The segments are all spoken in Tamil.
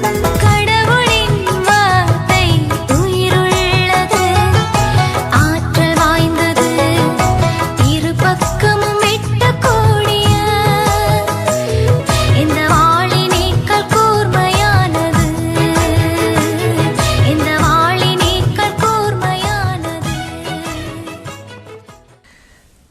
Bye.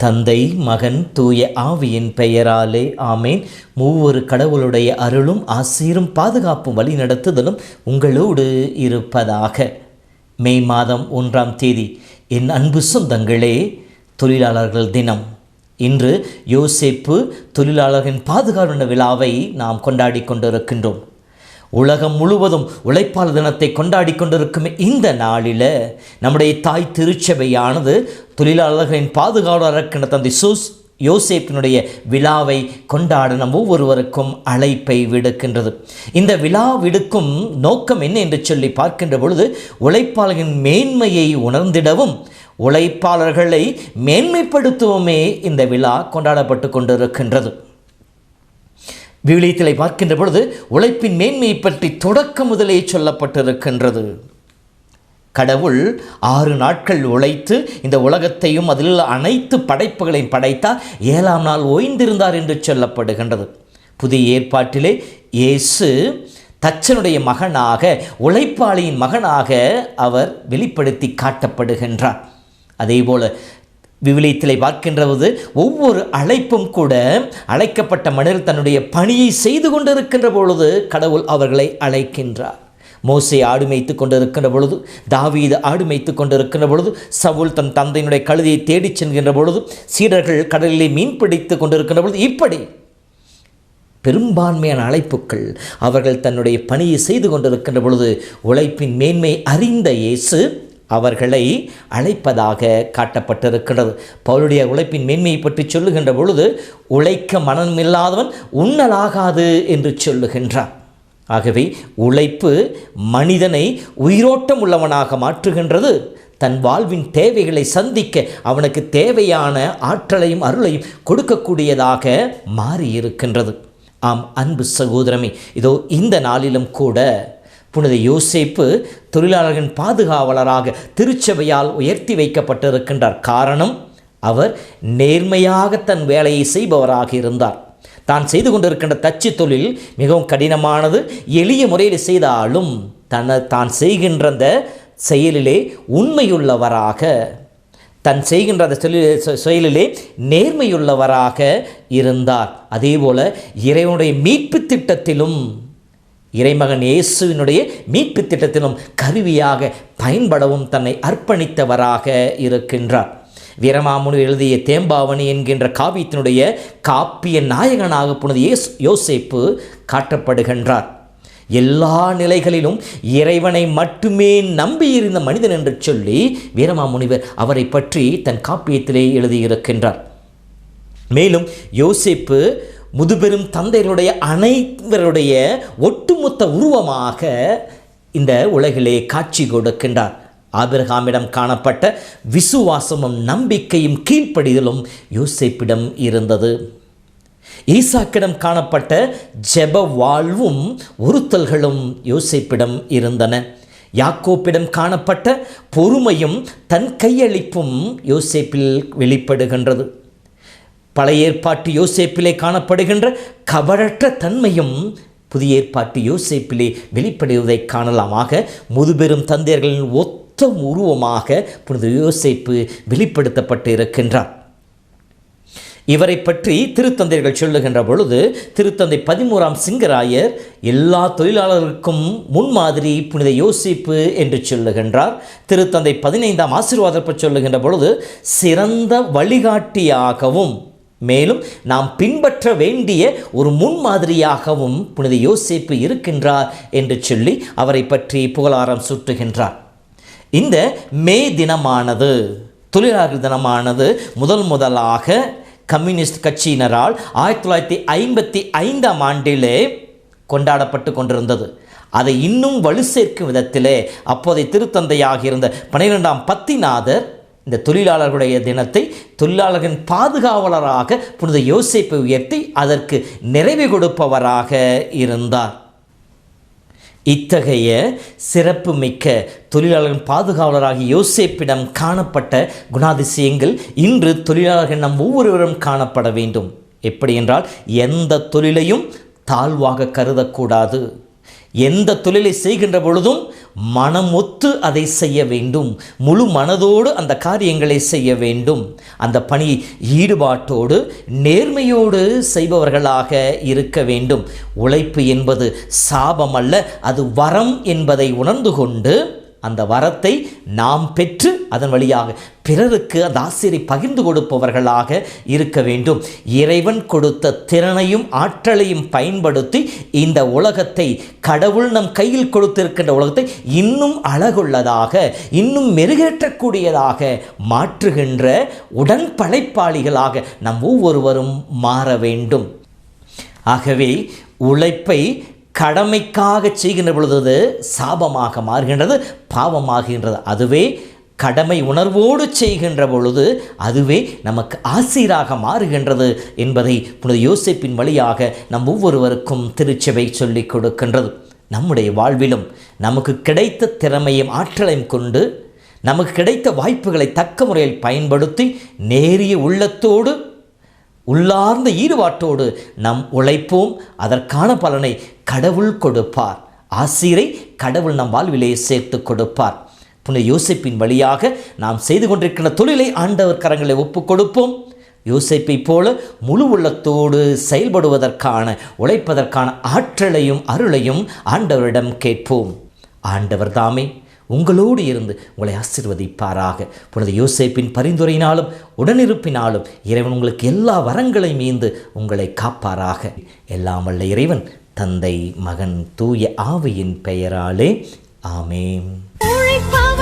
தந்தை மகன் தூய ஆவியின் பெயராலே ஆமேன். மூவொரு கடவுளுடைய அருளும் ஆசீரும் பாதுகாப்பும் வழிநடத்துதலும் உங்களோடு இருப்பதாக. மே மாதம் ஒன்றாம் தேதி என் அன்பு சொந்தங்களே தொழிலாளர்கள் தினம். இன்று யோசேப்பு தொழிலாளர்களின் பாதுகாப்பு விழாவை நாம் கொண்டாடி கொண்டிருக்கின்றோம். உலகம் முழுவதும் உழைப்பாளர் தினத்தை கொண்டாடி கொண்டிருக்கும் இந்த நாளில் நம்முடைய தாய் திருச்சபையானது தொழிலாளர்களின் பாதுகாவலருக்கின்ற தந்தை சூஸ் யோசேப்பினுடைய விழாவை கொண்டாட நம் ஒவ்வொருவருக்கும் அழைப்பை விடுக்கின்றது. இந்த விழா விடுக்கும் நோக்கம் என்ன என்று சொல்லி பார்க்கின்ற பொழுது உழைப்பாளர்களின் மேன்மையை உணர்ந்திடவும் உழைப்பாளர்களை மேன்மைப்படுத்தவுமே இந்த விழா கொண்டாடப்பட்டு கொண்டிருக்கின்றது. விவிலியத்திலே பார்க்கின்ற பொழுது உழைப்பின் மேன்மையை பற்றி தொடக்கம் முதலே சொல்லப்பட்டிருக்கின்றது. கடவுள் ஆறு நாட்கள் உழைத்து இந்த உலகத்தையும் அதில் உள்ள அனைத்து படைப்புகளையும் படைத்தார். ஏழாம் நாள் ஓய்ந்திருந்தார் என்று சொல்லப்படுகின்றது. புதிய ஏற்பாட்டிலே இயேசு தச்சனுடைய மகனாக உழைப்பாளியின் மகனாக அவர் வெளிப்படுத்தி காட்டப்படுகின்றார். அதேபோல விவிலியத்திலே பார்க்கின்றது ஒவ்வொரு அழைப்பும் கூட அழைக்கப்பட்ட மனிதர் தன்னுடைய பணியை செய்து கொண்டிருக்கின்ற பொழுது கடவுள் அவர்களை அழைக்கின்றார். மோசை ஆடு மேய்த்து கொண்டிருக்கின்ற பொழுது தாவீது ஆடு மேய்த்து கொண்டிருக்கின்ற பொழுது சவுல் தன் தந்தையினுடைய கழுதியை தேடிச் செல்கின்ற பொழுது சீடர்கள் கடலிலே மீன் பிடித்து கொண்டிருக்கின்ற பொழுது இப்படி பெரும்பான்மையான அழைப்புக்கள் அவர்கள் தன்னுடைய பணியை செய்து கொண்டிருக்கின்ற பொழுது உழைப்பின் மேன்மை அறிந்த இயேசு அவர்களை அழைப்பதாக காட்டப்பட்டிருக்கிறது. பவுலுடைய உழைப்பின் மேன்மையை பற்றி சொல்லுகின்ற பொழுது உழைக்க மனமில்லாதவன் உண்ணலாகாது என்று சொல்லுகின்றான். ஆகவே உழைப்பு மனிதனை உயிரோட்டம் உள்ளவனாக மாற்றுகின்றது. தன் வாழ்வின் தேவைகளை சந்திக்க அவனுக்கு தேவையான ஆற்றலையும் அருளையும் கொடுக்கக்கூடியதாக மாறியிருக்கின்றது. ஆம் அன்பு சகோதரமே இதோ இந்த நாளிலும் கூட புனித யோசேப்பு தொழிலாளர்களின் பாதுகாவலராக திருச்சபையால் உயர்த்தி வைக்கப்பட்டிருக்கின்றார். காரணம் அவர் நேர்மையாக தன் வேலையை செய்பவராக இருந்தார். தான் செய்து கொண்டிருக்கின்ற தச்சு தொழில் மிகவும் கடினமானது. எளிய முறையில் செய்தாலும் தன தான் செய்கின்ற அந்த செயலிலே உண்மையுள்ளவராக தன் செய்கின்ற அந்த தொழில் செ- செயலிலே நேர்மையுள்ளவராக இருந்தார். அதேபோல இறைவனுடைய மீட்பு திட்டத்திலும் இறைமகன் இயேசுவினுடைய மீட்பு திட்டத்திலும் கருவியாக பயன்படவும் தன்னை அர்ப்பணித்தவராக இருக்கின்றார். வீரமாமுனி எழுதிய தேம்பாவணி என்கின்ற காவியத்தினுடைய காப்பிய நாயகனாக போனது இயேசு யோசேப்பு காட்டப்படுகின்றார். எல்லா நிலைகளிலும் இறைவனை மட்டுமே நம்பியிருந்த மனிதன் என்று சொல்லி வீரமாமுனிவர் அவரை பற்றி தன் காப்பியத்திலே எழுதியிருக்கின்றார். மேலும் யோசேப்பு முதுபெரும் தந்தையருடைய அனைவருடைய ஒட்டுமொத்த உருவமாக இந்த உலகிலே காட்சி கொடுக்கின்றார். ஆபிரகாமிடம் காணப்பட்ட விசுவாசமும் நம்பிக்கையும் கீழ்ப்படிதலும் யோசிப்பிடம் இருந்தது. ஈசாக்கிடம் காணப்பட்ட ஜெப வாழ்வும் உறுத்தல்களும் யோசிப்பிடம் இருந்தன. யாக்கோப்பிடம் காணப்பட்ட பொறுமையும் தன் கையளிப்பும் யோசிப்பில் வெளிப்படுகின்றது. பழைய ஏற்பாட்டு யோசேப்பிலே காணப்படுகின்ற கபடற்ற தன்மையும் புதிய ஏற்பாட்டு யோசேப்பிலே வெளிப்படுவதை காணலாமாக முதுபெரும் தந்தையர்களின் ஒத்த உருவமாக புனித யோசேப்பு வெளிப்படுத்தப்பட்டு இருக்கின்றார் இவரை பற்றி திருத்தந்தைகள் சொல்லுகின்ற பொழுது திருத்தந்தை பதிமூறாம் சிங்கராயர் எல்லா தொழிலாளர்களுக்கும் முன்மாதிரி புனித யோசிப்பு என்று சொல்லுகின்றார். திருத்தந்தை பதினைந்தாம் ஆசீர்வாதப்ப சொல்லுகின்ற பொழுது சிறந்த வழிகாட்டியாகவும் மேலும் நாம் பின்பற்ற வேண்டிய ஒரு முன்மாதிரியாகவும் புனித யோசிப்பு இருக்கின்றார் என்று சொல்லி அவரை பற்றி புகழாரம் சுற்றுகின்றார் இந்த மே தினமானது தொழிலாளர் தினமானது முதல் முதலாக கம்யூனிஸ்ட் கட்சியினரால் ஆயிரத்தி தொள்ளாயிரத்தி ஐம்பத்தி ஐந்தாம் ஆண்டிலே கொண்டாடப்பட்டு கொண்டிருந்தது. அதை இன்னும் வலு சேர்க்கும் விதத்திலே அப்போதைய திருத்தந்தையாக இருந்த பன்னிரெண்டாம் பத்திநாதர் இந்த தொழிலாளர்களுடைய தினத்தை தொழிலாளர்களின் பாதுகாவலராக புனித யோசிப்பை உயர்த்தி அதற்கு நிறைவு கொடுப்பவராக இருந்தார். இத்தகைய சிறப்புமிக்க தொழிலாளர்கள் பாதுகாவலராக யோசேப்பிடம் காணப்பட்ட குணாதிசயங்கள் இன்று தொழிலாளர்கள் நம் ஒவ்வொருவரும் காணப்பட வேண்டும். எப்படி என்றால் எந்த தொழிலையும் தாழ்வாக கருதக்கூடாது. எந்த தொழிலை செய்கின்ற பொழுதும் மனமொத்து அதை செய்ய வேண்டும். முழு மனதோடு அந்த காரியங்களை செய்ய வேண்டும். அந்த பணி ஈடுபாட்டோடு நேர்மையோடு செய்பவர்களாக இருக்க வேண்டும். உழைப்பு என்பது சாபம் அல்ல அது வரம் என்பதை உணர்ந்து கொண்டு அந்த வரத்தை நாம் பெற்று அதன் வழியாக பிறருக்கு அந்த ஆசிரியரை பகிர்ந்து கொடுப்பவர்களாக இருக்க வேண்டும். இறைவன் கொடுத்த திறனையும் ஆற்றலையும் பயன்படுத்தி இந்த உலகத்தை கடவுள் நம் கையில் கொடுத்திருக்கின்ற உலகத்தை இன்னும் அழகுள்ளதாக இன்னும் மெருகேற்றக்கூடியதாக மாற்றுகின்ற உடன்படைப்பாளிகளாக நம் ஒவ்வொருவரும் மாற வேண்டும். ஆகவே உழைப்பை கடமைக்காக செய்கின்ற பொழுது சாபமாக மாறுகின்றது பாவமாகின்றது. அதுவே கடமை உணர்வோடு செய்கின்ற பொழுது அதுவே நமக்கு ஆசிராக மாறுகின்றது என்பதை புனித யோசிப்பின் வழியாக நம் ஒவ்வொருவருக்கும் திருச்சபை சொல்லிக் கொடுக்கின்றது. நம்முடைய வாழ்விலும் நமக்கு கிடைத்த திறமையும் ஆற்றலையும் கொண்டு நமக்கு கிடைத்த வாய்ப்புகளை தக்க முறையில் பயன்படுத்தி நேரிய உள்ளத்தோடு உள்ளார்ந்த ஈடுபாட்டோடு நம் உழைப்போம். அதற்கான பலனை கடவுள் கொடுப்பார். ஆசிரை கடவுள் நம் வாழ்விலே சேர்த்து கொடுப்பார். புனித யோசிப்பின் வழியாக நாம் செய்து கொண்டிருக்கின்ற தொழிலை ஆண்டவர் கரங்களை ஒப்புக் கொடுப்போம் யோசிப்பை போல முழு உள்ளத்தோடு செயல்படுவதற்கான உழைப்பதற்கான ஆற்றலையும் அருளையும் ஆண்டவரிடம் கேட்போம். ஆண்டவர் தாமே உங்களோடு இருந்து உங்களை ஆசிர்வதிப்பாராக. புனித யோசேப்பின் பரிந்துரையினாலும் உடனிருப்பினாலும் இறைவன் உங்களுக்கு எல்லா வரங்களையும் மீந்து உங்களை காப்பாராக. எல்லாம் வல்ல இறைவன் தந்தை மகன் தூய ஆவியின் பெயராலே. ஆமேன். 내